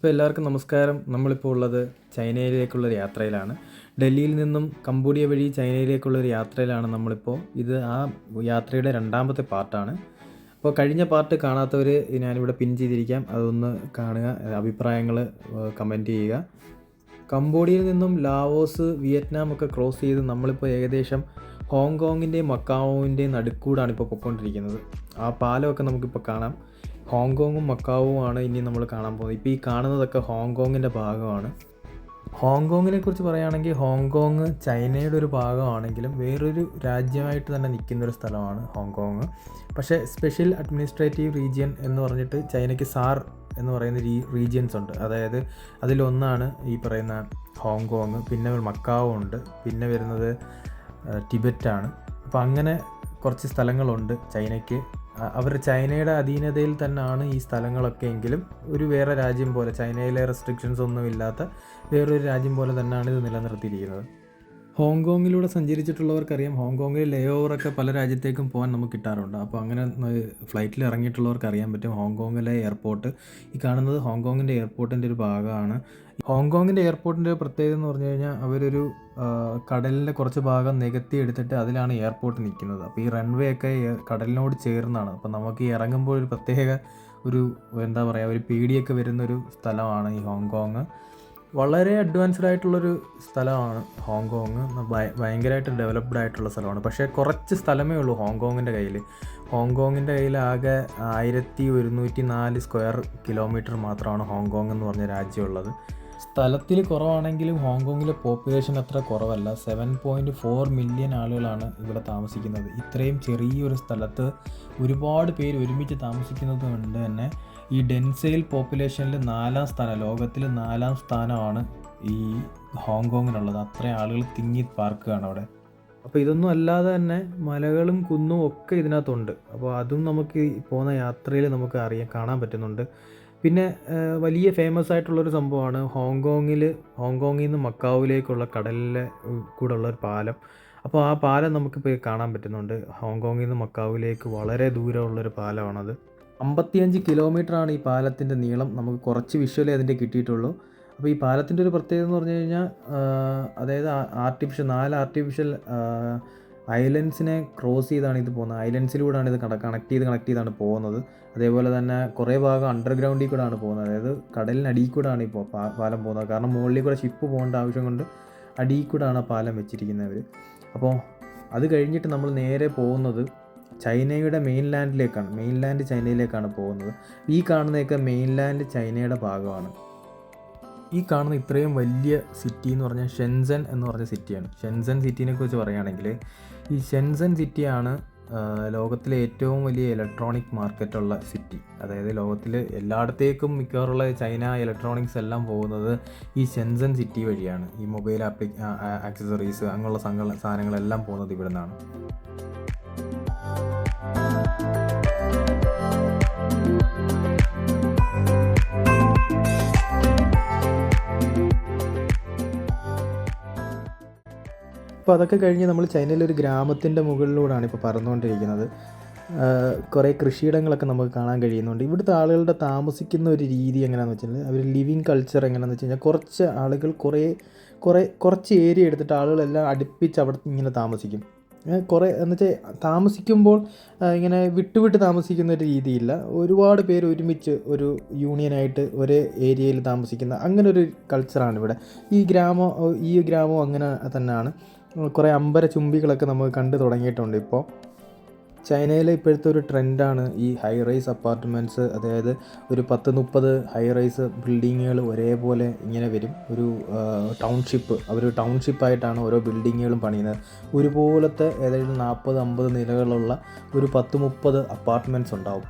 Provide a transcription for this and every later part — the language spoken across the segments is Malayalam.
അപ്പോൾ എല്ലാവർക്കും നമസ്കാരം. നമ്മളിപ്പോൾ ഉള്ളത് ചൈനയിലേക്കുള്ളൊരു യാത്രയിലാണ്. ഡൽഹിയിൽ നിന്നും കംബോഡിയ വഴി ചൈനയിലേക്കുള്ള ഒരു യാത്രയിലാണ് നമ്മളിപ്പോൾ ഇത് ആ യാത്രയുടെ രണ്ടാമത്തെ പാർട്ടാണ്. അപ്പോൾ കഴിഞ്ഞ പാർട്ട് കാണാത്തവർ ഞാനിവിടെ പിൻ ചെയ്തിരിക്കാം. അതൊന്ന് കാണുക അഭിപ്രായങ്ങൾ കമന്റ് ചെയ്യുക. കംബോഡിയയിൽ നിന്നും ലാവോസ് വിയറ്റ്നാം ഒക്കെ ക്രോസ് ചെയ്ത് നമ്മളിപ്പോൾ ഏകദേശം ഹോങ്കോങ്ങിന്റെയും മക്കാവോവിന്റെയും നടുക്കൂടാണ് ഇപ്പോൾ പൊയ്ക്കൊണ്ടിരിക്കുന്നത് ആ പാലമൊക്കെ നമുക്കിപ്പോൾ കാണാം. ഹോങ്കോങ്ങും മക്കാവുമാണ് ഇനി നമ്മൾ കാണാൻ പോകുന്നത്. ഇപ്പോൾ ഈ കാണുന്നതൊക്കെ ഹോങ്കോങ്ങിന്റെ ഭാഗമാണ്. ഹോങ്കോങ്ങിനെ കുറിച്ച് പറയുകയാണെങ്കിൽ ഹോങ്കോങ് ചൈനയുടെ ഒരു ഭാഗമാണെങ്കിലും വേറൊരു രാജ്യമായിട്ട് തന്നെ നിൽക്കുന്ന ഒരു സ്ഥലമാണ് ഹോങ്കോങ്. പക്ഷേ സ്പെഷ്യൽ അഡ്മിനിസ്ട്രേറ്റീവ് റീജിയൻ എന്ന് പറഞ്ഞിട്ട് ചൈനയ്ക്ക് സാർ എന്ന് പറയുന്ന രീ റീജിയൻസ് ഉണ്ട്. അതായത് അതിലൊന്നാണ് ഈ പറയുന്ന ഹോങ്കോങ്. പിന്നെ മക്കാവും ഉണ്ട്. പിന്നെ വരുന്നത് ടിബറ്റാണ്. അപ്പോൾ അങ്ങനെ കുറച്ച് സ്ഥലങ്ങളുണ്ട് ചൈനയ്ക്ക്. അവർ ചൈനയുടെ അധീനതയിൽ തന്നെയാണ് ഈ സ്ഥലങ്ങളൊക്കെ എങ്കിലും ഒരു വേറെ രാജ്യം പോലെ ചൈനയിലെ റെസ്ട്രിക്ഷൻസ് ഒന്നും ഇല്ലാത്ത വേറൊരു രാജ്യം പോലെ തന്നെയാണ് ഇത് നിലനിർത്തിയിരിക്കുന്നത്. ഹോങ്കോങ്ങിലൂടെ സഞ്ചരിച്ചിട്ടുള്ളവർക്കറിയാം ഹോങ്കോങ്ങിൽ ലേ ഓവറൊക്കെ പല രാജ്യത്തേക്കും പോകാൻ നമുക്ക് കിട്ടാറുണ്ട്. അപ്പോൾ അങ്ങനെ ഫ്ലൈറ്റിൽ ഇറങ്ങിയിട്ടുള്ളവർക്ക് അറിയാൻ പറ്റും ഹോങ്കോങ്ങിലെ എയർപോർട്ട് ഈ കാണുന്നത് ഹോങ്കോങ്ങിന്റെ എയർപോർട്ടിന്റെ ഒരു ഭാഗമാണ്. ഹോങ്കോങ്ങിന്റെ എയർപോർട്ടിന്റെ പ്രത്യേകത എന്ന് പറഞ്ഞു കഴിഞ്ഞാൽ അവരൊരു കടലിന്റെ കുറച്ച് ഭാഗം നികത്തി എടുത്തിട്ട് അതിലാണ് എയർപോർട്ട് നിൽക്കുന്നത് അപ്പോൾ ഈ റൺവേ ഒക്കെ കടലിനോട് ചേർന്നാണ്. അപ്പോൾ നമുക്ക് ഇറങ്ങുമ്പോൾ ഒരു പ്രത്യേക ഒരു എന്താ പറയുക ഒരു പേടിയൊക്കെ വരുന്നൊരു സ്ഥലമാണ് ഈ ഹോങ്കോങ്. വളരെ അഡ്വാൻസ്ഡ് ആയിട്ടുള്ളൊരു സ്ഥലമാണ് ഹോങ്കോങ്. ഭയ- ഭയങ്കരമായിട്ട് ഡെവലപ്ഡ് ആയിട്ടുള്ള സ്ഥലമാണ്. പക്ഷേ കുറച്ച് സ്ഥലമേ ഉള്ളൂ ഹോങ്കോങ്ങിന്റെ കയ്യിൽ ഹോങ്കോങ്ങിന്റെ കയ്യിൽ ആകെ ആയിരത്തി ഒരുന്നൂറ്റി നാല് സ്ക്വയർ കിലോമീറ്റർ മാത്രമാണ് ഹോങ്കോങ് എന്ന് പറഞ്ഞ രാജ്യമുള്ളത്. സ്ഥലത്തിൽ കുറവാണെങ്കിലും ഹോങ്കോങ്ങിലെ പോപ്പുലേഷൻ അത്ര കുറവല്ല. സെവൻ പോയിന്റ് ഫോർ മില്യൺ ആളുകളാണ് ഇവിടെ താമസിക്കുന്നത്. ഇത്രയും ചെറിയൊരു സ്ഥലത്ത് ഒരുപാട് പേര് ഒരുമിച്ച് താമസിക്കുന്നത് കൊണ്ട് തന്നെ ഈ ഡെൻസെയിൽ പോപ്പുലേഷനിൽ നാലാം സ്ഥാനം ലോകത്തിൽ നാലാം സ്ഥാനമാണ് ഈ ഹോങ്കോങ്ങിനുള്ളത്. അത്രയും ആളുകൾ തിങ്ങി പാർക്കുകയാണ് അവിടെ. അപ്പോൾ ഇതൊന്നും അല്ലാതെ തന്നെ മലകളും കുന്നും ഒക്കെ ഇതിനകത്തുണ്ട്. അപ്പോൾ അതും നമുക്ക് പോകുന്ന യാത്രയിൽ നമുക്ക് അറിയാൻ കാണാൻ പറ്റുന്നുണ്ട്. പിന്നെ വലിയ ഫേമസ് ആയിട്ടുള്ളൊരു സംഭവമാണ് ഹോങ്കോങ്ങിൽ ഹോങ്കോങ്ങിൽ നിന്ന് മക്കാവിലേക്കുള്ള കടലിലെ കൂടെ ഒരു പാലം. അപ്പോൾ ആ പാലം നമുക്കിപ്പോൾ കാണാൻ പറ്റുന്നുണ്ട്. ഹോങ്കോങ്ങിൽ നിന്ന് മക്കാവിലേക്ക് വളരെ ദൂരമുള്ളൊരു പാലമാണത്. അമ്പത്തിയഞ്ച് കിലോമീറ്ററാണ് ഈ പാലത്തിന്റെ നീളം. നമുക്ക് കുറച്ച് വിഷ്വലേ അതിന്റെ കിട്ടിയിട്ടുള്ളൂ. അപ്പോൾ ഈ പാലത്തിന്റെ ഒരു പ്രത്യേകത എന്ന് പറഞ്ഞു കഴിഞ്ഞാൽ അതായത് ആർട്ടിഫിഷ്യൽ നാല് ആർട്ടിഫിഷ്യൽ ഐലൻഡ്സിനെ ക്രോസ് ചെയ്താണ് ഇത് പോകുന്നത്. ഐലൻഡ്സിലൂടെയാണ് ഇത് കണക്ട് ചെയ്ത് കണക്ട് ചെയ്താണ് പോകുന്നത്. അതേപോലെ തന്നെ കുറേ ഭാഗം അണ്ടർഗ്രൗണ്ടിൽ കൂടെയാണ് പോകുന്നത്. അതായത് കടലിനടിയിൽ കൂടെയാണ് ഇപ്പോൾ പാലം പോകുന്നത്. കാരണം മുകളിൽ കൂടെ ഷിപ്പ് പോകേണ്ട ആവശ്യം കൊണ്ട് അടിയിൽ കൂടെയാണ് ആ പാലം വെച്ചിരിക്കുന്നവർ അപ്പോൾ അത് കഴിഞ്ഞിട്ട് നമ്മൾ നേരെ പോകുന്നത് ചൈനയുടെ മെയിൻലാൻഡിലേക്കാണ് മെയിൻലാൻഡ് ചൈനയിലേക്കാണ് പോകുന്നത്. ഈ കാണുന്നതൊക്കെ മെയിൻലാൻഡ് ചൈനയുടെ ഭാഗമാണ്. ഈ കാണുന്ന ഇത്രയും വലിയ സിറ്റി എന്ന് പറഞ്ഞാൽ ഷെൻസൻ എന്ന് പറഞ്ഞ സിറ്റിയാണ് ഷെൻസൻ സിറ്റിനെ കുറിച്ച് പറയുകയാണെങ്കിൽ ഈ ഷെൻസൻ സിറ്റിയാണ് ലോകത്തിലെ ഏറ്റവും വലിയ ഇലക്ട്രോണിക് മാർക്കറ്റുള്ള സിറ്റി അതായത് ലോകത്തിൽ എല്ലായിടത്തേക്കും മിക്കവാറുള്ള ചൈന ഇലക്ട്രോണിക്സ് എല്ലാം പോകുന്നത് ഈ ഷെൻസൻ സിറ്റി വഴിയാണ്. ഈ മൊബൈൽ ആപ്ലി ആക്സസറീസ് അങ്ങനെയുള്ള സാധനങ്ങളെല്ലാം പോകുന്നത് ഇവിടെ നിന്നാണ് അപ്പോൾ അതൊക്കെ കഴിഞ്ഞ് നമ്മൾ ചൈനയിലെ ഒരു ഗ്രാമത്തിന്റെ മുകളിലൂടെയാണ് ഇപ്പോൾ പറന്നുകൊണ്ടിരിക്കുന്നത്. കുറേ കൃഷിയിടങ്ങളൊക്കെ നമുക്ക് കാണാൻ കഴിയുന്നുണ്ട്. ഇവിടുത്തെ ആളുകളുടെ താമസിക്കുന്ന ഒരു രീതി എങ്ങനെയാണെന്ന് വെച്ചാൽ അവർ ലിവിങ് കൾച്ചർ എങ്ങനെയാണെന്ന് വെച്ച് കഴിഞ്ഞാൽ കുറച്ച് ആളുകൾ കുറേ കുറേ കുറച്ച് ഏരിയ എടുത്തിട്ട് ആളുകളെല്ലാം അടുപ്പിച്ച് അവിടെ ഇങ്ങനെ താമസിക്കും. കുറേ എന്ന് വെച്ചാൽ താമസിക്കുമ്പോൾ ഇങ്ങനെ വിട്ടുവിട്ട് താമസിക്കുന്ന ഒരു രീതിയില്ല. ഒരുപാട് പേര് ഒരുമിച്ച് ഒരു യൂണിയനായിട്ട് ഒരേ ഏരിയയിൽ താമസിക്കുന്ന അങ്ങനെ ഒരു കൾച്ചറാണ് ഇവിടെ. ഈ ഗ്രാമം ഈ ഗ്രാമം അങ്ങനെ തന്നെയാണ്. കുറേ അമ്പര ചുംബികളൊക്കെ നമുക്ക് കണ്ടു തുടങ്ങിയിട്ടുണ്ട് ഇപ്പോൾ. ചൈനയിലെ ഇപ്പോഴത്തെ ഒരു ട്രെൻഡാണ് ഈ ഹൈ റൈസ് അപ്പാർട്ട്മെന്റ്സ്. അതായത് ഒരു പത്ത് മുപ്പത് ഹൈ റൈസ് ബിൽഡിങ്ങുകൾ ഒരേപോലെ ഇങ്ങനെ വരും. ഒരു ടൗൺഷിപ്പ് അവർ ടൗൺഷിപ്പായിട്ടാണ് ഓരോ ബിൽഡിങ്ങുകളും പണിയുന്നത്. ഒരുപോലത്തെ ഏതായാലും നാൽപ്പത് അമ്പത് നിലകളുള്ള ഒരു പത്ത് മുപ്പത് അപ്പാർട്ട്മെന്റ്സ് ഉണ്ടാവും.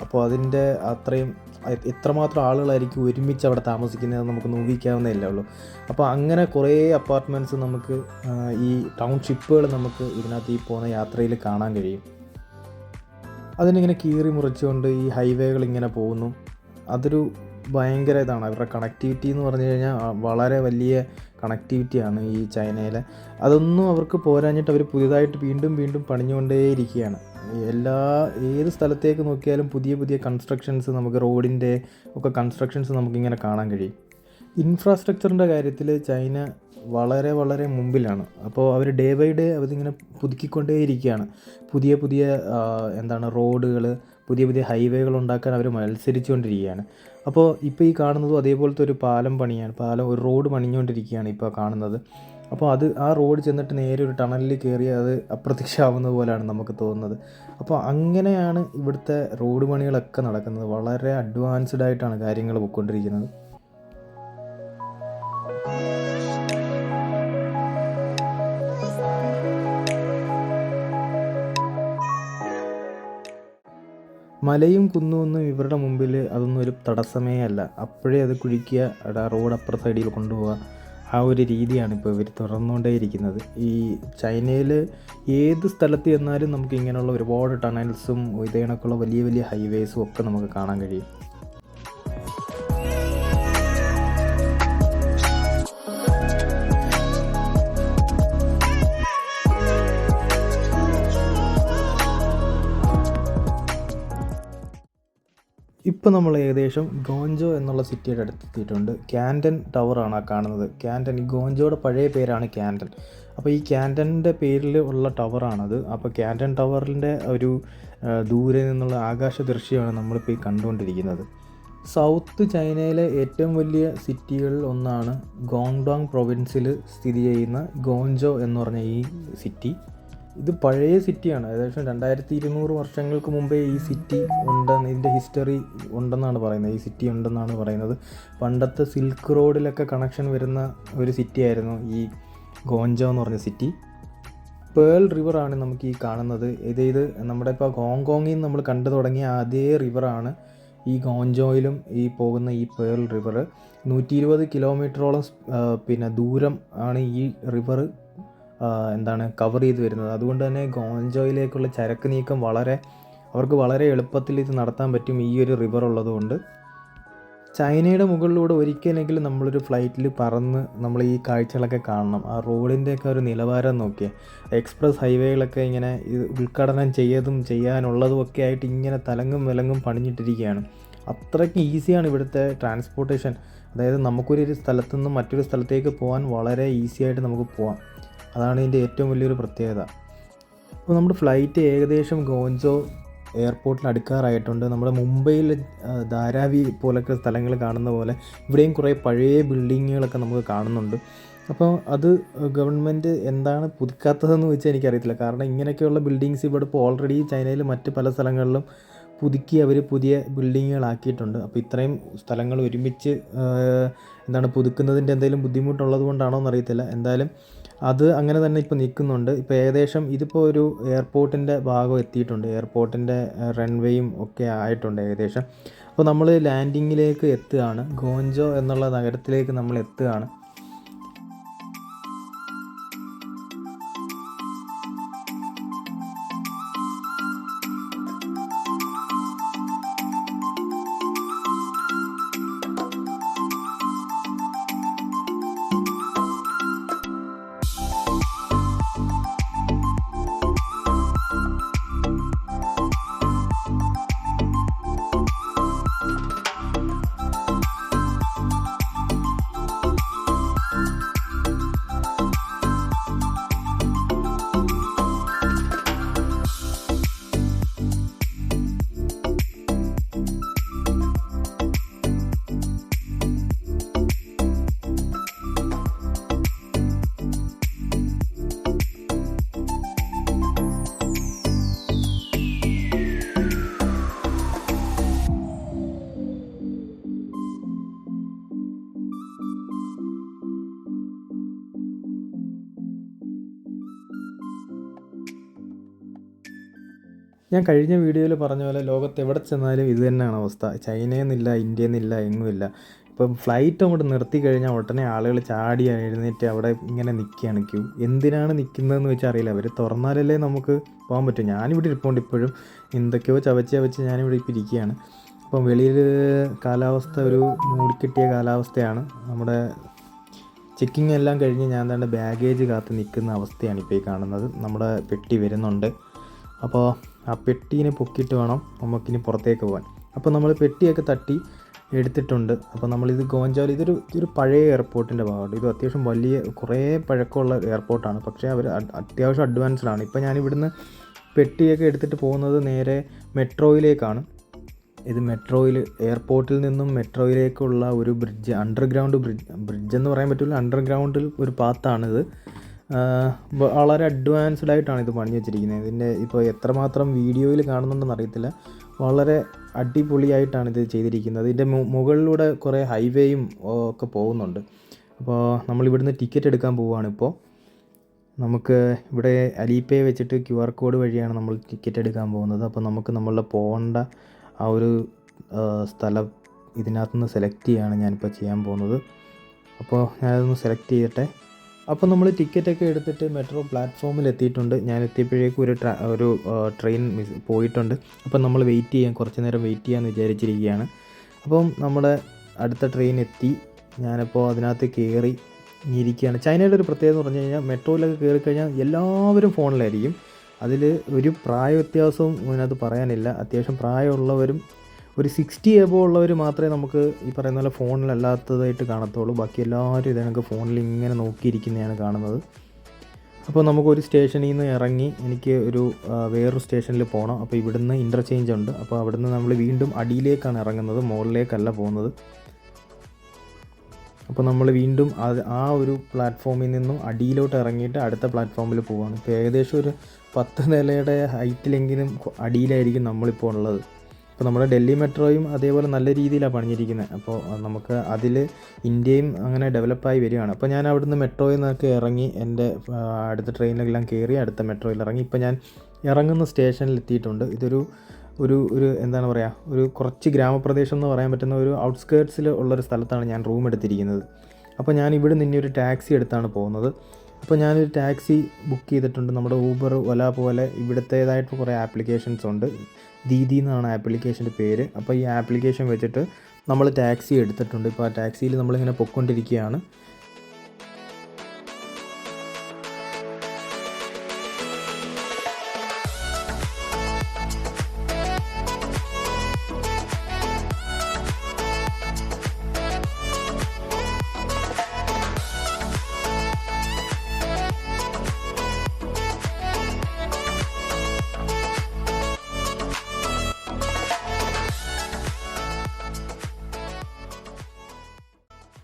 അപ്പോൾ അതിന്റെ അത്രയും എത്രമാത്രം ആളുകളായിരിക്കും ഒരുമിച്ച് അവിടെ താമസിക്കുന്നത് നമുക്ക് ഊഹിക്കാവുന്നതല്ലേ ഉള്ളൂ അപ്പോൾ അങ്ങനെ കുറേ അപ്പാർട്ട്മെന്റ്സ് നമുക്ക് ഈ ടൗൺഷിപ്പുകൾ നമുക്ക് ഇതിനകത്ത് ഈ പോകുന്ന യാത്രയിൽ കാണാൻ കഴിയും. അതിനിങ്ങനെ കീറി മുറിച്ചുകൊണ്ട് ഈ ഹൈവേകൾ ഇങ്ങനെ പോകുന്നു. അതൊരു ഭയങ്കര ഇതാണ്. അവരുടെ കണക്ടിവിറ്റി എന്ന് പറഞ്ഞു കഴിഞ്ഞാൽ വളരെ വലിയ കണക്ടിവിറ്റിയാണ് ഈ ചൈനയിലെ. അതൊന്നും അവർക്ക് പോരാഞ്ഞിട്ട് അവർ പുതിയതായിട്ട് വീണ്ടും വീണ്ടും പണിഞ്ഞുകൊണ്ടേയിരിക്കുകയാണ്. എല്ലാ ഏത് സ്ഥലത്തേക്ക് നോക്കിയാലും പുതിയ പുതിയ കൺസ്ട്രക്ഷൻസ് നമുക്ക് റോഡിന്റെ ഒക്കെ കൺസ്ട്രക്ഷൻസ് നമുക്കിങ്ങനെ കാണാൻ കഴിയും. ഇൻഫ്രാസ്ട്രക്ചറിന്റെ കാര്യത്തിൽ ചൈന വളരെ വളരെ മുമ്പിലാണ്. അപ്പോൾ അവർ ഡേ ബൈ ഡേ അവരിങ്ങനെ പുതുക്കിക്കൊണ്ടേയിരിക്കുകയാണ്. പുതിയ പുതിയ എന്താണ് റോഡുകൾ പുതിയ പുതിയ ഹൈവേകൾ ഉണ്ടാക്കാൻ അവർ മത്സരിച്ചുകൊണ്ടിരിക്കുകയാണ്. അപ്പോൾ ഇപ്പോൾ ഈ കാണുന്നതും അതേപോലത്തെ ഒരു പാലം പണിയാണ്. പാലം ഒരു റോഡ് പണിഞ്ഞുകൊണ്ടിരിക്കുകയാണ് ഇപ്പോൾ കാണുന്നത്. അപ്പോൾ അത് ആ റോഡ് ചെന്നിട്ട് നേരെ ഒരു ടണലിൽ കയറി അത് അപ്രത്യക്ഷമാവുന്നത് പോലെയാണ് നമുക്ക് തോന്നുന്നത്. അപ്പോൾ അങ്ങനെയാണ് ഇവിടുത്തെ റോഡ് പണികളൊക്കെ നടക്കുന്നത്. വളരെ അഡ്വാൻസ്ഡ് ആയിട്ടാണ് കാര്യങ്ങൾ പോയിക്കൊണ്ടിരിക്കുന്നത്. മലയും കുന്നുമൊന്നും ഇവരുടെ മുമ്പിൽ അതൊന്നും ഒരു തടസ്സമേ അല്ല. അപ്പോഴേ അത് കുഴിക്കുക റോഡ് അപ്പുറ സൈഡിൽ കൊണ്ടുപോവുക. ആ ഒരു രീതിയാണ് ഇപ്പോൾ ഇവർ തുറന്നുകൊണ്ടേയിരിക്കുന്നത് ഈ ചൈനയിൽ ഏത് സ്ഥലത്ത് ചെന്നാലും നമുക്ക് ഇങ്ങനെയുള്ള ഒരുപാട് ടണൽസും ഇതേ കണക്കുള്ള വലിയ വലിയ ഹൈവേസും ഒക്കെ നമുക്ക് കാണാൻ കഴിയും. ഇപ്പോൾ നമ്മൾ ഏകദേശം ഗോഞ്ചോ എന്നുള്ള സിറ്റിയുടെ അടുത്തെത്തിയിട്ടുണ്ട് ക്യാന്റൻ ടവറാണ് ആ കാണുന്നത്. ക്യാന്റൻ ഗോഞ്ചോയുടെ പഴയ പേരാണ് ക്യാന്റൻ അപ്പോൾ ഈ ക്യാന്റന്റെ പേരിൽ ഉള്ള ടവറാണത്. അപ്പോൾ ക്യാന്റൻ ടവറിന്റെ ഒരു ദൂരെ നിന്നുള്ള ആകാശ ദൃശ്യമാണ് നമ്മളിപ്പോൾ ഈ കണ്ടുകൊണ്ടിരിക്കുന്നത്. സൗത്ത് ചൈനയിലെ ഏറ്റവും വലിയ സിറ്റികളിൽ ഒന്നാണ് ഗോങ്ഡോങ് പ്രൊവിൻസിൽ സ്ഥിതി ചെയ്യുന്ന ഗോഞ്ചോ എന്ന് പറഞ്ഞ ഈ സിറ്റി. ഇത് പഴയ സിറ്റിയാണ്. ഏകദേശം രണ്ടായിരത്തി ഇരുന്നൂറ് വർഷങ്ങൾക്ക് മുമ്പേ ഈ സിറ്റി ഉണ്ടെന്ന് ഇതിന്റെ ഹിസ്റ്ററി ഉണ്ടെന്നാണ് പറയുന്നത്. ഈ സിറ്റി ഉണ്ടെന്നാണ് പറയുന്നത്. പണ്ടത്തെ സിൽക്ക് റോഡിലൊക്കെ കണക്ഷൻ വരുന്ന ഒരു സിറ്റി ആയിരുന്നു ഈ ഗോഞ്ച എന്ന് പറഞ്ഞ സിറ്റി. പേൾ റിവറാണ് നമുക്ക് ഈ കാണുന്നത്. ഇത് ഇത് നമ്മുടെ ഇപ്പോൾ ഹോങ്കോങ്ങിൽ നിന്ന് നമ്മൾ കണ്ടു തുടങ്ങിയ അതേ റിവറാണ് ഈ ഗോഞ്ചോയിലും ഈ പോകുന്ന ഈ പേൾ റിവർ നൂറ്റി ഇരുപത് കിലോമീറ്ററോളം പിന്നെ ദൂരം ആണ് ഈ റിവർ എന്താണ് കവർ ചെയ്ത് വരുന്നത്. അതുകൊണ്ട് തന്നെ ഗോഞ്ചോയിലേക്കുള്ള ചരക്ക് നീക്കം വളരെ അവർക്ക് വളരെ എളുപ്പത്തിൽ ഇത് നടത്താൻ പറ്റും ഈ ഒരു റിവർ ഉള്ളതുകൊണ്ട്. ചൈനയുടെ മുകളിലൂടെ ഒരിക്കലെങ്കിലും നമ്മളൊരു ഫ്ലൈറ്റിൽ പറന്ന് നമ്മൾ ഈ കാഴ്ചകളൊക്കെ കാണണം. ആ റോഡിന്റെയൊക്കെ ഒരു നിലവാരം നോക്കിയാൽ എക്സ്പ്രസ് ഹൈവേകളൊക്കെ ഇങ്ങനെ ഉദ്ഘാടനം ചെയ്യതും ചെയ്യാനുള്ളതും ഒക്കെ ആയിട്ട് ഇങ്ങനെ തലങ്ങും വിലങ്ങും പണിഞ്ഞിട്ടിരിക്കുകയാണ്. അത്രയ്ക്ക് ഈസിയാണ് ഇവിടുത്തെ ട്രാൻസ്പോർട്ടേഷൻ അതായത് നമുക്കൊരു സ്ഥലത്തു നിന്നും മറ്റൊരു സ്ഥലത്തേക്ക് പോകാൻ വളരെ ഈസിയായിട്ട് നമുക്ക് പോകാം. അതാണ് ഇതിന്റെ ഏറ്റവും വലിയൊരു പ്രത്യേകത. അപ്പോൾ നമ്മുടെ ഫ്ലൈറ്റ് ഏകദേശം ഗോഞ്ചോ എയർപോർട്ടിൽ അടുക്കാറായിട്ടുണ്ട് നമ്മുടെ മുംബൈയിൽ ധാരാവി പോലൊക്കെ സ്ഥലങ്ങൾ കാണുന്ന പോലെ ഇവിടെയും കുറേ പഴയ ബിൽഡിങ്ങുകളൊക്കെ നമുക്ക് കാണുന്നുണ്ട്. അപ്പോൾ അത് ഗവൺമെന്റ് എന്താണ് പുതുക്കാത്തതെന്ന് ചോദിച്ചാൽ എനിക്കറിയത്തില്ല. കാരണം ഇങ്ങനെയൊക്കെയുള്ള ബിൽഡിങ്സ് ഇവിടെ ഇപ്പോൾ ഓൾറെഡി ചൈനയിൽ മറ്റ് പല സ്ഥലങ്ങളിലും പുതുക്കി അവർ പുതിയ ബിൽഡിങ്ങുകളാക്കിയിട്ടുണ്ട് അപ്പോൾ ഇത്രയും സ്ഥലങ്ങൾ ഒരുമിച്ച് എന്താണ് പുതുക്കുന്നതിന്റെ എന്തെങ്കിലും ബുദ്ധിമുട്ടുള്ളത് കൊണ്ടാണോ എന്നറിയത്തില്ല എന്തായാലും അത് അങ്ങനെ തന്നെ ഇപ്പോൾ നിൽക്കുന്നുണ്ട്. ഇപ്പോൾ ഏകദേശം ഇതിപ്പോൾ ഒരു എയർപോർട്ടിന്റെ ഭാഗം എത്തിയിട്ടുണ്ട്. എയർപോർട്ടിന്റെ റൺവേയും ഒക്കെ ആയിട്ടുണ്ട് ഏകദേശം. അപ്പോൾ നമ്മൾ ലാൻഡിങ്ങിലേക്ക് എത്തുകയാണ്. ഗോഞ്ചോ എന്നുള്ള നഗരത്തിലേക്ക് നമ്മൾ എത്തുകയാണ്. ഞാൻ കഴിഞ്ഞ വീഡിയോയിൽ പറഞ്ഞ പോലെ ലോകത്ത് എവിടെ ചെന്നാലും ഇത് തന്നെയാണ് അവസ്ഥ. ചൈനയെന്നില്ല ഇന്ത്യയെന്നില്ല എങ്ങുമില്ല. ഇപ്പം ഫ്ലൈറ്റ് അങ്ങോട്ട് നിർത്തി കഴിഞ്ഞാൽ ഉടനെ ആളുകൾ ചാടി എഴുന്നേറ്റ് അവിടെ ഇങ്ങനെ നിൽക്കുകയാണ്. ക്യൂ എന്തിനാണ് നിൽക്കുന്നതെന്ന് വെച്ചാൽ അറിയില്ല. അവർ തുറന്നാലല്ലേ നമുക്ക് പോകാൻ പറ്റും. ഞാനിവിടെ ഇരിപ്പോണ്ട് ഇപ്പോഴും. എന്തൊക്കെയോ ചവച്ച് ചവച്ച് ഞാനിവിടെ ഇപ്പോൾ ഇരിക്കുകയാണ്. അപ്പം വെളിയിൽ കാലാവസ്ഥ ഒരു മൂടിക്കെട്ടിയ കാലാവസ്ഥയാണ്. നമ്മുടെ ചെക്കിംഗ് എല്ലാം കഴിഞ്ഞ് ഞാൻ തന്നെ ബാഗേജ് കാത്ത് നിൽക്കുന്ന അവസ്ഥയാണ് ഇപ്പോൾ ഈ കാണുന്നത്. നമ്മുടെ പെട്ടി വരുന്നുണ്ട്. അപ്പോൾ ആ പെട്ടീനെ പൊക്കിയിട്ട് വേണം നമുക്കിനി പുറത്തേക്ക് പോകാൻ. അപ്പോൾ നമ്മൾ പെട്ടിയൊക്കെ തട്ടി എടുത്തിട്ടുണ്ട്. അപ്പോൾ നമ്മളിത് ഗോഞ്ചാൽ ഇതൊരു ഇതൊരു പഴയ എയർപോർട്ടിന്റെ ഭാഗമാണ്. ഇത് അത്യാവശ്യം വലിയ കുറേ പഴക്കമുള്ള എയർപോർട്ടാണ്. പക്ഷേ അവർ അത്യാവശ്യം അഡ്വാൻസ്ഡ് ആണ് ഇപ്പോൾ ഞാൻ ഇവിടുന്ന് പെട്ടിയൊക്കെ എടുത്തിട്ട് പോകുന്നത് നേരെ മെട്രോയിലേക്കാണ്. ഇത് മെട്രോയിൽ എയർപോർട്ടിൽ നിന്നും മെട്രോയിലേക്കുള്ള ഒരു ബ്രിഡ്ജ് അണ്ടർഗ്രൗണ്ട് ബ്രിഡ്ജ് ബ്രിഡ്ജ് എന്ന് പറയാൻ പറ്റില്ല അണ്ടർഗ്രൗണ്ടിൽ ഒരു പാത്താണിത് വളരെ അഡ്വാൻസ്ഡ് ആയിട്ടാണ് ഇത് പണി വെച്ചിരിക്കുന്നത്. ഇതിന്റെ ഇപ്പോൾ എത്രമാത്രം വീഡിയോയിൽ കാണുന്നുണ്ടെന്ന് അറിയത്തില്ല. വളരെ അടിപൊളിയായിട്ടാണ് ഇത് ചെയ്തിരിക്കുന്നത്. ഇതിന്റെ മുകളിലൂടെ കുറേ ഹൈവേയും ഒക്കെ പോകുന്നുണ്ട്. അപ്പോൾ നമ്മൾ ഇവിടുന്ന് ടിക്കറ്റ് എടുക്കാൻ പോവുകയാണ് ഇപ്പോൾ. നമുക്ക് ഇവിടെ അലിപേ വെച്ചിട്ട് ക്യു ആർ കോഡ് വഴിയാണ് നമ്മൾ ടിക്കറ്റ് എടുക്കാൻ പോകുന്നത്. അപ്പോൾ നമുക്ക് നമ്മളുടെ പോകേണ്ട ആ ഒരു സ്ഥലം ഇതിനകത്തുനിന്ന് സെലക്ട് ചെയ്യാണ് ഞാനിപ്പോൾ ചെയ്യാൻ പോകുന്നത്. അപ്പോൾ ഞാനതൊന്ന് സെലക്ട് ചെയ്യട്ടെ? അപ്പോൾ നമ്മൾ ടിക്കറ്റൊക്കെ എടുത്തിട്ട് മെട്രോ പ്ലാറ്റ്ഫോമിൽ എത്തിയിട്ടുണ്ട്. ഞാൻ എത്തിയപ്പോഴേക്കും ഒരു ഒരു ട്രെയിൻ മിസ് പോയിട്ടുണ്ട്. അപ്പം നമ്മൾ വെയിറ്റ് ചെയ്യാൻ കുറച്ച് നേരം വെയിറ്റ് ചെയ്യാമെന്ന് വിചാരിച്ചിരിക്കുകയാണ്. അപ്പം നമ്മുടെ അടുത്ത ട്രെയിൻ എത്തി. ഞാനിപ്പോൾ അതിനകത്ത് കയറി ഇരിക്കുകയാണ്. ചൈനയുടെ ഒരു പ്രത്യേകത എന്ന് പറഞ്ഞു കഴിഞ്ഞാൽ മെട്രോയിലൊക്കെ കയറി കഴിഞ്ഞാൽ എല്ലാവരും ഫോണിലായിരിക്കും അതിൽ ഒരു പ്രായ വ്യത്യാസവും ഇതിനകത്ത് പറയാനില്ല. അത്യാവശ്യം പ്രായമുള്ളവരും ഒരു സിക്സ്റ്റി എബോ ഉള്ളവർ മാത്രമേ നമുക്ക് ഈ പറയുന്ന പോലെ ഫോണിലല്ലാത്തതായിട്ട് കാണത്തുള്ളൂ. ബാക്കി എല്ലാവരും ഇതിനൊക്കെ ഫോണിൽ ഇങ്ങനെ നോക്കിയിരിക്കുന്നതാണ് കാണുന്നത്. അപ്പോൾ നമുക്കൊരു സ്റ്റേഷനിൽ നിന്ന് ഇറങ്ങി എനിക്ക് ഒരു വേറൊരു സ്റ്റേഷനിൽ പോകണം അപ്പോൾ ഇവിടുന്ന് ഇന്റർചേഞ്ച് ഉണ്ട്. അപ്പോൾ അവിടുന്ന് നമ്മൾ വീണ്ടും അടിയിലേക്കാണ് ഇറങ്ങുന്നത്. മുകളിലേക്കല്ല പോകുന്നത്. അപ്പോൾ നമ്മൾ വീണ്ടും ആ ഒരു പ്ലാറ്റ്ഫോമിൽ നിന്നും അടിയിലോട്ട് ഇറങ്ങിയിട്ട് അടുത്ത പ്ലാറ്റ്ഫോമിൽ പോവാണ്. ഇപ്പോൾ ഏകദേശം ഒരു പത്ത് നിലയുടെ ഹൈറ്റിലെങ്കിലും അടിയിലായിരിക്കും നമ്മളിപ്പോൾ ഉള്ളത്. ഇപ്പോൾ നമ്മുടെ ഡൽഹി മെട്രോയും അതേപോലെ നല്ല രീതിയിലാണ് പണിഞ്ഞിരിക്കുന്നത് അപ്പോൾ നമുക്ക് അതിൽ ഇന്ത്യയും അങ്ങനെ ഡെവലപ്പായി വരികയാണ്. അപ്പോൾ ഞാൻ അവിടുന്ന് മെട്രോയിൽ നിന്നൊക്കെ ഇറങ്ങി എന്റെ അടുത്ത ട്രെയിനിലെല്ലാം കയറി അടുത്ത മെട്രോയിൽ ഇറങ്ങി. ഇപ്പോൾ ഞാൻ ഇറങ്ങുന്ന സ്റ്റേഷനിൽ എത്തിയിട്ടുണ്ട് ഇതൊരു ഒരു ഒരു എന്താണ് പറയുക ഒരു കുറച്ച് ഗ്രാമപ്രദേശം എന്ന് പറയാൻ പറ്റുന്ന ഒരു ഔട്ട്സ്കേർട്സിൽ ഉള്ളൊരു സ്ഥലത്താണ് ഞാൻ റൂം എടുത്തിരിക്കുന്നത്. അപ്പോൾ ഞാൻ ഇവിടെ നിന്ന് ഒരു ടാക്സി എടുത്താണ് പോകുന്നത്. അപ്പോൾ ഞാനൊരു ടാക്സി ബുക്ക് ചെയ്തിട്ടുണ്ട്. നമ്മുടെ ഊബർ ഒല പോലെ ഇവിടുത്തേതായിട്ട് കുറേ ആപ്ലിക്കേഷൻസ് ഉണ്ട്. ദീദി എന്നാണ് ആപ്ലിക്കേഷന്റെ പേര്. അപ്പോൾ ഈ ആപ്ലിക്കേഷൻ വെച്ചിട്ട് നമ്മൾ ടാക്സി എടുത്തിട്ടുണ്ട്. ഇപ്പോൾ ആ ടാക്സിയിൽ നമ്മളിങ്ങനെ പൊയ്ക്കൊണ്ടിരിക്കുകയാണ്.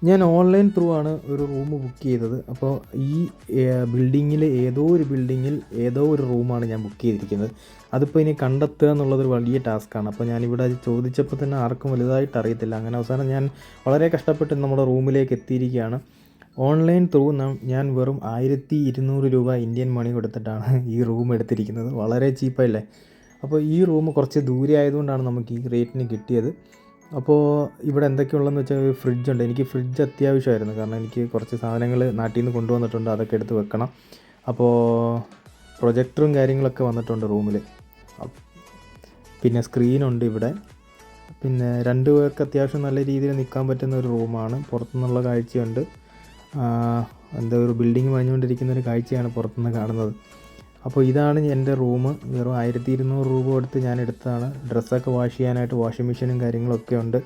ഞാൻ ഓൺലൈൻ ത്രൂ ആണ് ഒരു റൂം ബുക്ക് ചെയ്തത്. അപ്പോൾ ഈ ബിൽഡിങ്ങിൽ ഏതോ ഒരു ബിൽഡിങ്ങിൽ ഏതോ ഒരു റൂമാണ് ഞാൻ ബുക്ക് ചെയ്തിരിക്കുന്നത്. അതിപ്പോൾ ഇനി കണ്ടെത്തുക എന്നുള്ളതൊരു വലിയ ടാസ്ക്കാണ് അപ്പോൾ ഞാനിവിടെ അത് ചോദിച്ചപ്പോൾ തന്നെ ആർക്കും വലുതായിട്ട് അറിയത്തില്ല. അങ്ങനെ അവസാനം ഞാൻ വളരെ കഷ്ടപ്പെട്ട് നമ്മുടെ റൂമിലേക്ക് എത്തിയിരിക്കുകയാണ്. ഓൺലൈൻ ത്രൂ ഞാൻ വെറും ആയിരത്തി ഇരുന്നൂറ് രൂപ ഇന്ത്യൻ മണി കൊടുത്തിട്ടാണ് ഈ റൂം എടുത്തിരിക്കുന്നത്. വളരെ ചീപ്പല്ലേ അപ്പോൾ ഈ റൂം കുറച്ച് ദൂരെ ആയതുകൊണ്ടാണ് നമുക്ക് ഈ റേറ്റിന് കിട്ടിയത്. അപ്പോൾ ഇവിടെ എന്തൊക്കെയുള്ളതെന്ന് വെച്ചാൽ ഫ്രിഡ്ജ് ഉണ്ട് എനിക്ക് ഫ്രിഡ്ജ് അത്യാവശ്യമായിരുന്നു. കാരണം എനിക്ക് കുറച്ച് സാധനങ്ങൾ നാട്ടിൽ നിന്ന് കൊണ്ടുവന്നിട്ടുണ്ട്. അതൊക്കെ എടുത്ത് വെക്കണം. അപ്പോൾ പ്രൊജക്ടറും കാര്യങ്ങളൊക്കെ വന്നിട്ടുണ്ട് റൂമിൽ പിന്നെ സ്ക്രീനുണ്ട് ഇവിടെ. പിന്നെ രണ്ട് പേർക്ക് അത്യാവശ്യം നല്ല രീതിയിൽ നിൽക്കാൻ പറ്റുന്ന ഒരു റൂമാണ്. പുറത്തുനിന്നുള്ള കാഴ്ചയുണ്ട്. എന്താ ഒരു ബിൽഡിംഗ് പണിഞ്ഞുകൊണ്ടിരിക്കുന്ന ഒരു കാഴ്ചയാണ് പുറത്തുനിന്ന് കാണുന്നത്. അപ്പോൾ ഇതാണ് എന്റെ റൂം വെറും ആയിരത്തി ഇരുന്നൂറ് രൂപ കൊടുത്ത് ഞാൻ എടുത്തതാണ്. ഡ്രസ്സൊക്കെ വാഷ് ചെയ്യാനായിട്ട് വാഷിംഗ് മെഷീനും കാര്യങ്ങളൊക്കെ ഉണ്ട്.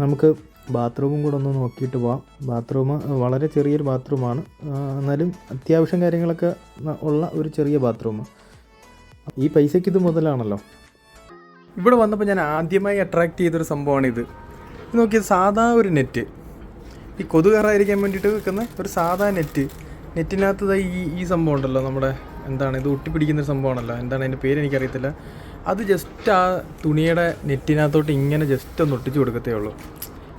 നമുക്ക് ബാത്റൂമും കൂടെ ഒന്ന് നോക്കിയിട്ട് പോവാം. ബാത്റൂം വളരെ ചെറിയൊരു ബാത്റൂമാണ്. എന്നാലും അത്യാവശ്യം കാര്യങ്ങളൊക്കെ ഉള്ള ഒരു ചെറിയ ബാത്റൂം. ഈ പൈസയ്ക്ക് ഇത് മുതലാണല്ലോ. ഇവിടെ വന്നപ്പോൾ ഞാൻ ആദ്യമായി അട്രാക്ട് ചെയ്തൊരു സംഭവമാണ് ഇത് നോക്കിയത് സാധാ ഒരു നെറ്റ്. ഈ കൊതുകറായിരിക്കാൻ വേണ്ടിയിട്ട് വെക്കുന്ന ഒരു സാധാ നെറ്റ്. നെറ്റിനകത്ത് ഈ ഈ സംഭവം ഉണ്ടല്ലോ നമ്മുടെ എന്താണ് ഇത് ഒട്ടിപ്പിടിക്കുന്ന ഒരു സംഭവമാണല്ലോ. എന്താണ് അതിന്റെ പേര് എനിക്കറിയത്തില്ല. അത് ജസ്റ്റ് ആ തുണിയുടെ നെറ്റിനകത്തോട്ട് ഇങ്ങനെ ജസ്റ്റ് ഒന്ന് ഒട്ടിച്ചു കൊടുക്കത്തേ ഉള്ളൂ.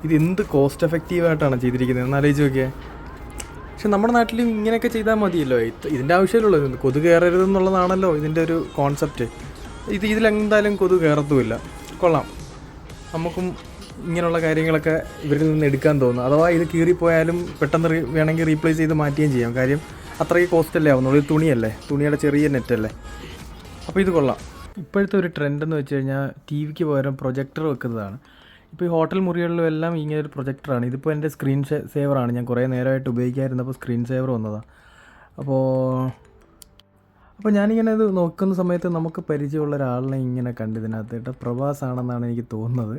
ഇത് എന്ത് കോസ്റ്റ് എഫക്റ്റീവായിട്ടാണ് ചെയ്തിരിക്കുന്നത്? എന്ന് ആലോചിച്ച് നോക്കിയേ. പക്ഷെ നമ്മുടെ നാട്ടിൽ ഇങ്ങനെയൊക്കെ ചെയ്താൽ മതിയല്ലോ. ഇത് ഇതിന്റെ ആവശ്യമില്ലല്ലോ. ഇത് കൊതു കയറരുതെന്നുള്ളതാണല്ലോ ഇതിന്റെ ഒരു കോൺസെപ്റ്റ് ഇത് ഇതിലെന്തായാലും കൊതു കയറത്തുമില്ല. കൊള്ളാം. നമുക്കും ഇങ്ങനെയുള്ള കാര്യങ്ങളൊക്കെ ഇവരിൽ നിന്ന് എടുക്കാൻ തോന്നും. അഥവാ ഇത് കീറിപ്പോയാലും പെട്ടെന്ന് വേണമെങ്കിൽ റീപ്ലേസ് ചെയ്ത് മാറ്റുകയും ചെയ്യാം. കാര്യം അത്രയും കോസ്റ്റ് അല്ലേ ആവുന്നുള്ളൂ. ഇത് തുണിയല്ലേ? തുണിയുടെ ചെറിയ നെറ്റ് അല്ലേ അപ്പോൾ ഇത് കൊള്ളാം. ഇപ്പോഴത്തെ ഒരു ട്രെൻഡ് എന്ന് വെച്ച് കഴിഞ്ഞാൽ ടി വിക്ക് പകരം പ്രൊജക്ടർ വെക്കുന്നതാണ്. ഇപ്പോൾ ഈ ഹോട്ടൽ മുറികളിലും എല്ലാം ഇങ്ങനെ ഒരു പ്രൊജക്ടറാണ് ഇതിപ്പോൾ എന്റെ സ്ക്രീൻ സേവറാണ് ഞാൻ കുറേ നേരമായിട്ട് ഉപയോഗിക്കാതിരുന്നപ്പോൾ സ്ക്രീൻ സേവർ വന്നതാണ് അപ്പോൾ അപ്പോൾ ഞാനിങ്ങനെ ഇത് നോക്കുന്ന സമയത്ത് നമുക്ക് പരിചയമുള്ള ഒരാളിനെ ഇങ്ങനെ കണ്ടു ഇതിനകത്ത് കേട്ടോ. പ്രവാസാണെന്നാണ് എനിക്ക് തോന്നുന്നത്.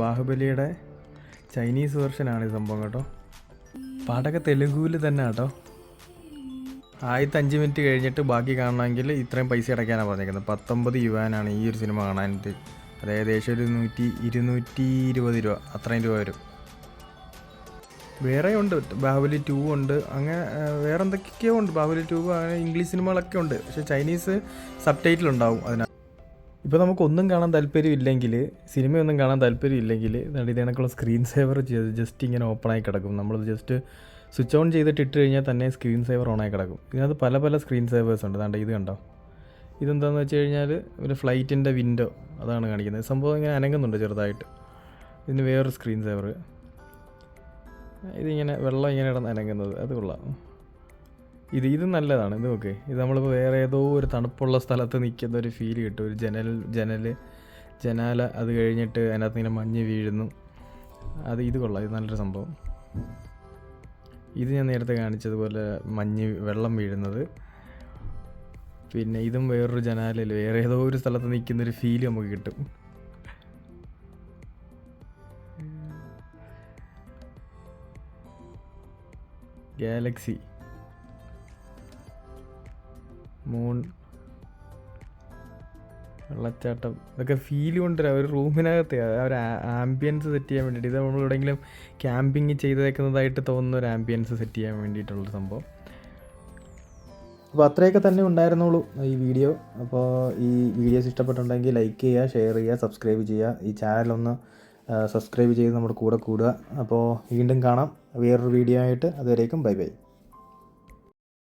ബാഹുബലിയുടെ ചൈനീസ് വെർഷനാണ് ഈ സംഭവം കേട്ടോ. പാട്ടൊക്കെ തെലുഗുവിൽ തന്നെ കേട്ടോ ആദ്യത്തെ അഞ്ച് മിനിറ്റ് കഴിഞ്ഞിട്ട് ബാക്കി കാണണമെങ്കിൽ ഇത്രയും പൈസ അടയ്ക്കാനാണ് പറഞ്ഞേക്കുന്നത്. പത്തൊമ്പത് യുവാനാണ് ഈ ഒരു സിനിമ കാണാനായിട്ട്. അത് ഏകദേശം ഒരു നൂറ്റി ഇരുന്നൂറ്റി ഇരുപത് രൂപ അത്രയും രൂപ വരും. വേറെ ഉണ്ട്. ബാഹുബലി ടു ഉണ്ട്. അങ്ങനെ വേറെ എന്തൊക്കെയോ ഉണ്ട്. ബാഹുബലി ടു അങ്ങനെ ഇംഗ്ലീഷ് സിനിമകളൊക്കെ ഉണ്ട്. പക്ഷേ ചൈനീസ് സബ് ടൈറ്റിൽ ഉണ്ടാവും അതിനകത്ത്. ഇപ്പോൾ നമുക്കൊന്നും കാണാൻ താല്പര്യമില്ലെങ്കിൽ സിനിമയൊന്നും കാണാൻ താല്പര്യമില്ലെങ്കിൽ ഇതാണ് ഇത് കണക്കുള്ള സ്ക്രീൻ സേവർ ജസ്റ്റ് ഇങ്ങനെ ഓപ്പണായി കിടക്കും. നമ്മൾ ജസ്റ്റ് സ്വിച്ച് ഓൺ ചെയ്തിട്ട് ഇട്ട് കഴിഞ്ഞാൽ തന്നെ സ്ക്രീൻ സേവർ ഓണായി കിടക്കും. ഇതിനകത്ത് പല പല സ്ക്രീൻ സേവേഴ്സ് ഉണ്ട്. അതാണ്ട് ഇത് കണ്ടോ? ഇതെന്താണെന്ന് വെച്ച് കഴിഞ്ഞാൽ ഒരു ഫ്ലൈറ്റിന്റെ വിൻഡോ അതാണ് കാണിക്കുന്നത്. സംഭവം ഇങ്ങനെ അനങ്ങുന്നുണ്ട് ചെറുതായിട്ട്. ഇതിന് വേറൊരു സ്ക്രീൻ സേവർ ഇതിങ്ങനെ വെള്ളം ഇങ്ങനെ ഇടന്ന് അനങ്ങുന്നത്. അത് കൊള്ളാം. ഇത് ഇത് നല്ലതാണ്. ഇത് ഓക്കെ ഇത് നമ്മളിപ്പോൾ വേറെ ഏതോ ഒരു തണുപ്പുള്ള സ്ഥലത്ത് നിൽക്കുന്ന ഒരു ഫീൽ കിട്ടും. ഒരു ജനൽ ജനൽ ജനാല അത് കഴിഞ്ഞിട്ട് അതിനകത്ത് ഇങ്ങനെ മഞ്ഞ് വീഴുന്നു. അത് ഇത് കൊള്ളാം. ഇത് നല്ലൊരു സംഭവം. ഇത് ഞാൻ നേരത്തെ കാണിച്ചതുപോലെ മഞ്ഞ് വെള്ളം വീഴുന്നത്. പിന്നെ ഇതും വേറൊരു ജനാലയിൽ വേറെ ഏതോ ഒരു സ്ഥലത്ത് നിൽക്കുന്ന ഒരു ഫീൽ നമുക്ക് കിട്ടും. ഗാലക്സി മൂൺ വെള്ളച്ചാട്ടം. ഇതൊക്കെ ഫീൽ കൊണ്ടുവരാം. ഒരു റൂമിനകത്ത് ഒരു ആംബിയൻസ് സെറ്റ് ചെയ്യാൻ വേണ്ടിയിട്ട്. ഇത് നമ്മൾ എവിടെയെങ്കിലും ക്യാമ്പിങ് ചെയ്തേക്കുന്നതായിട്ട് തോന്നുന്ന ഒരു ആംബിയൻസ് സെറ്റ് ചെയ്യാൻ വേണ്ടിയിട്ടുള്ള സംഭവം. അപ്പോൾ അത്രയൊക്കെ തന്നെ ഉണ്ടായിരുന്നുള്ളൂ ഈ വീഡിയോ അപ്പോൾ ഈ വീഡിയോസ് ഇഷ്ടപ്പെട്ടുണ്ടെങ്കിൽ ലൈക്ക് ചെയ്യുക ഷെയർ ചെയ്യുക സബ്സ്ക്രൈബ് ചെയ്യുക. ഈ ചാനലൊന്ന് സബ്സ്ക്രൈബ് ചെയ്ത് നമ്മുടെ കൂടെ കൂടുക. അപ്പോൾ വീണ്ടും കാണാം. വേറൊരു വീഡിയോ ആയിട്ട് അതുവരേക്കും. Bye bye